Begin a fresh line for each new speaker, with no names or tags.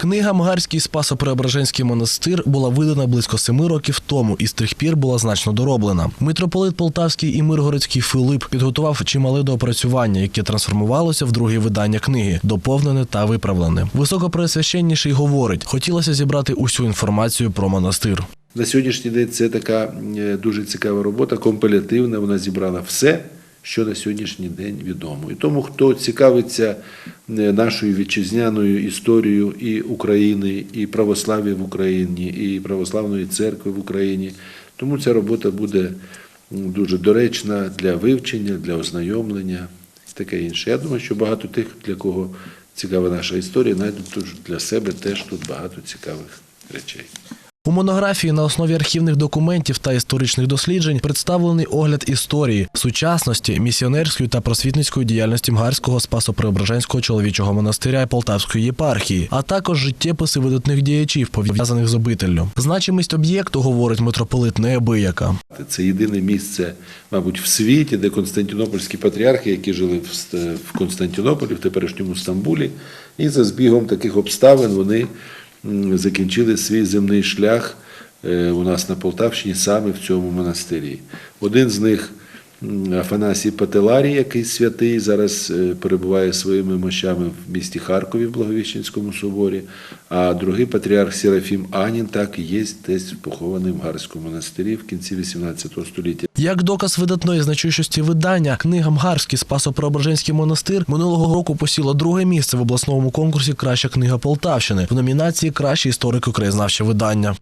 Книга Мгарський Спасо-Преображенський монастир була видана близько семи років тому і з тих пір була значно дороблена. Митрополит Полтавський і Миргородський Филип підготував чимале доопрацювання, яке трансформувалося в друге видання книги, доповнене та виправлене. Високопреосвященніший говорить, хотілося зібрати усю інформацію про монастир.
На сьогоднішній день це така е, дуже цікава робота, компілятивна. Вона зібрала все, що на сьогоднішній день відомо. І тому, хто цікавиться е, нашою вітчизняною історією і України, і православ'я в Україні, і православної церкви в Україні, тому ця робота буде дуже доречна для вивчення, для ознайомлення і таке інше. Я думаю, що багато тих, для кого цікава наша історія, знайдуть для себе теж тут багато цікавих речей.
У монографії на основі архівних документів та історичних досліджень представлений огляд історії, сучасності, місіонерської та просвітницької діяльності Мгарського Спасо-Преображенського чоловічого монастиря і Полтавської єпархії, а також життєписи видатних діячів, пов'язаних з обителлю. Значимість об'єкту, говорить митрополит, неабияка.
Це єдине місце, мабуть, в світі, де константинопольські патріархи, які жили в Ст- в Константинополі, в теперішньому Стамбулі, і за збігом таких обставин вони закінчили свій земний шлях е, у нас на Полтавщині саме в цьому монастирі. Один з них Афанасій Пателарій, який святий, зараз е, перебуває своїми мощами в місті Харкові в Благовіщенському соборі, а другий патріарх Серафім Анін так і є десь похований в Гарському монастирі в кінці XVIII століття.
Як доказ видатної значущості видання, книга Мгарський Спасо-Преображенський монастир минулого року посіла друге місце в обласному конкурсі Краща книга Полтавщини в номінації Краще історико-краєзнавче видання.